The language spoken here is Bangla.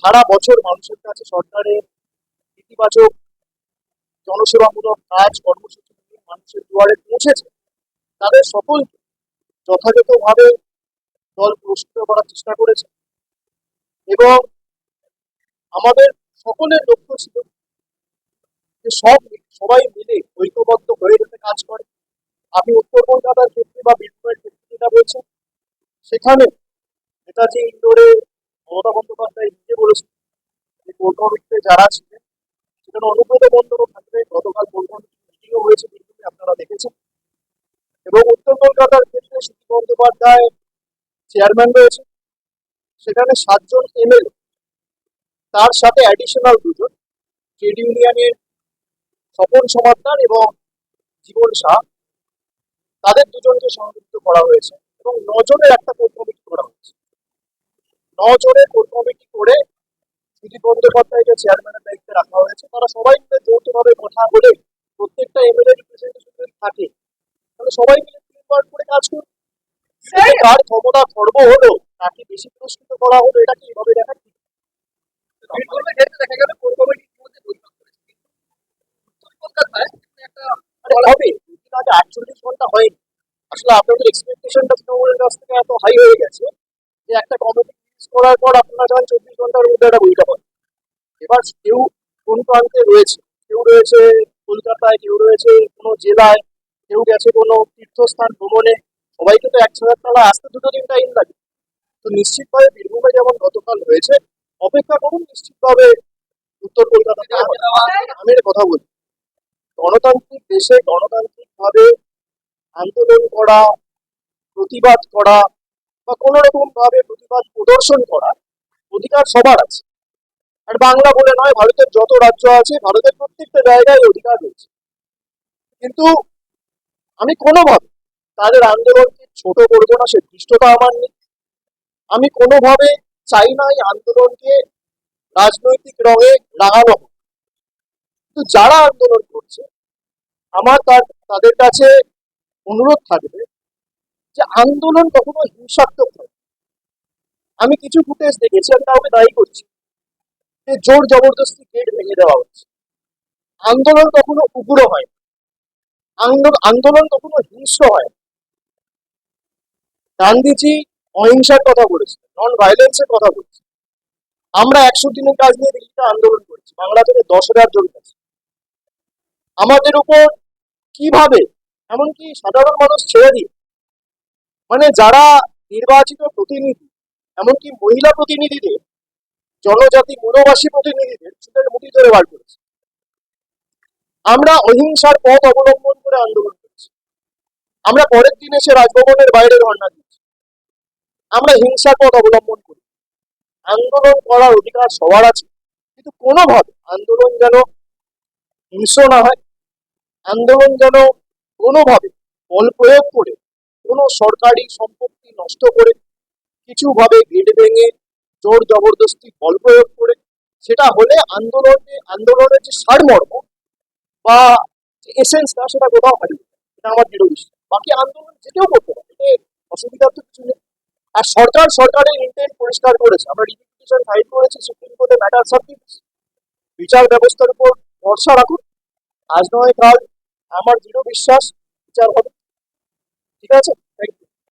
সারা বছর মানুষের কাছে সরকারের ইতিবাচক জনসেবামূলক কাজ, কর্মসূচি নিয়ে মানুষের দুয়ারে পৌঁছেছে তাদের সকলকে যথাযথভাবে দল পুরস্কৃত করার চেষ্টা করেছে। এবং আমাদের সকলের লক্ষ্য ছিল যে সব সবাই মিলে ঐক্যবদ্ধ হয়ে যাতে কাজ করে। আপনি উত্তর কলকাতার ক্ষেত্রে বা বীরভূমের ক্ষেত্রে যেটা বলছেন, সেখানে মমতা বন্দ্যোপাধ্যায় নিজে বলেছেন যে কোর কমিটিতে যারা ছিলেন, সেখানে অনুব্রত বন্দরও থাকবে গতকাল কমিটি মিটিংও হয়েছে বীরভূমে আপনারা দেখেছেন। এবং উত্তর কলকাতার ক্ষেত্রে সুদীপ বন্দ্যোপাধ্যায় চেয়ারম্যান রয়েছে সেখানে সাতজন এমএলএ, তার সাথে অ্যাডিশনাল দুজন ট্রেড ইউনিয়নের স্বপন সমাদ্দার এবং জীবন শাহ তাদের দুজনকে সংযুক্ত করা হয়েছে এবং নজনের একটা কোর করা হয়েছে। নজনের কোর কমিটি করে সুদীপ বন্দ্যোপাধ্যায়কে চেয়ারম্যানের দায়িত্বে রাখা হয়েছে। তারা সবাই মিলে যৌথভাবে কথা বলে প্রত্যেকটা এমএলএ রিপ্রেজেন্টেটিভ যদি থাকে। তাহলে সবাই মিলে টিম ওয়ার্ক করে কাজ করবে কার ক্ষমতা খর্ব হলো তাকে বেশি পুরস্কৃত করা হলো এটা কি এভাবে দেখা ঠিক দেখা গেল কোর কলকাতায় একটা হবে আগে আটচল্লিশ ঘণ্টা হয়নি। আসলে আপনাদের এক্সপেকটেশনটা তৃণমূলের কাছ থেকে এত হাই হয়ে গেছে যে একটা কমিটি ফিক্স করার পর আপনারা চান চব্বিশ ঘণ্টার মধ্যে একটা বইটা পান এবার কেউ কোন প্রান্তে রয়েছে? কেউ রয়েছে কলকাতায়, কেউ রয়েছে কোনো জেলায়, কেউ গেছে কোনো তীর্থস্থান ভ্রমণে। সবাইকে তো এক হাজার আসতে দুটো দিন টাইম লাগে। তো নিশ্চিতভাবে বীরভূমে যেমন গতকাল হয়েছে অপেক্ষা করুন নিশ্চিতভাবে উত্তর কলকাতাতে হবে। আমি কথা বলি। গণতান্ত্রিক দেশে গণতান্ত্রিকভাবে আন্দোলন করা, প্রতিবাদ করা বা কোন রকম ভাবে প্রতিবাদ প্রদর্শন করার অধিকার সবার আছে। আর বাংলা বলে নয়, ভারতের যত রাজ্য আছে, ভারতের প্রত্যেকটা জায়গায় অধিকার রয়েছে। কিন্তু আমি কোনোভাবে তাদের আন্দোলনকে ছোট করব না, সে দৃষ্টতা আমার নেই। আমি কোনোভাবে চাই না এই আন্দোলনকে রাজনৈতিক রঙে হোক। কিন্তু যারা আন্দোলন করছে, আমার তার, তাদের কাছে অনুরোধ থাকবে যে আন্দোলন কখনো হিংসাত্মক নয়। আমি কিছু ফুটেজ দেখেছি, আমি কাউকে দায়ী করছি। যে জোর জবরদস্তি গেট ভেঙে দেওয়া হচ্ছে। আন্দোলন কখনো উগ্র হয় আন্দোলন আন্দোলন কখনো হিংস্র হয় গান্ধীজি অহিংসার কথা বলেছেন নন ভাইলেন্সের কথা বলেছেন আমরা একশো দিনের কাজ নিয়ে দিল্লিতে আন্দোলন করেছি, বাংলা থেকে দশ হাজার জন গেছে। আমাদের উপর কীভাবে? এমনকি সাধারণ মানুষ ছেড়ে দিয়ে মানে যারা নির্বাচিত প্রতিনিধি, এমনকি মহিলা প্রতিনিধিদের, জনজাতি মূলবাসী প্রতিনিধিদের চুলের মুঠি ধরে বার করেছে। আমরা অহিংসার পথ অবলম্বন করে আন্দোলন করেছি। আমরা পরের দিন এসে রাজভবনের বাইরে ধর্ণা দিচ্ছি আমরা হিংসার পথ অবলম্বন করি। আন্দোলন করার অধিকার সবার আছে, কিন্তু কোনোভাবে আন্দোলন যেন হিংস্র না হয়, আন্দোলন যেন কোনোভাবে বল প্রয়োগ করে কোনো সরকারি সম্পত্তি নষ্ট করে কিছুভাবে গেট ভেঙে জোর জবরদস্তি বল প্রয়োগ করে, সেটা হলে আন্দোলনে আন্দোলনের যে সারমর্ম বা এসেন্সটা সেটা কোথাও হারিয়ে। এটা আমার দৃঢ় বিশ্বাস। বাকি আন্দোলন যেতেও করতে পারে, এতে অসুবিধার তো কিছু নেই। আর সরকার সরকারের ইন্টেন্ট পরিষ্কার করেছে। আমরা রিপিটিশন ফাইল করেছি সুপ্রিম কোর্টে ম্যাটার সাবমিট বিচার ব্যবস্থার উপর ভরসা রাখুন। আজ নয় কাল, আমার দৃঢ় বিশ্বাস, বিচার হবে। ঠিক আছে।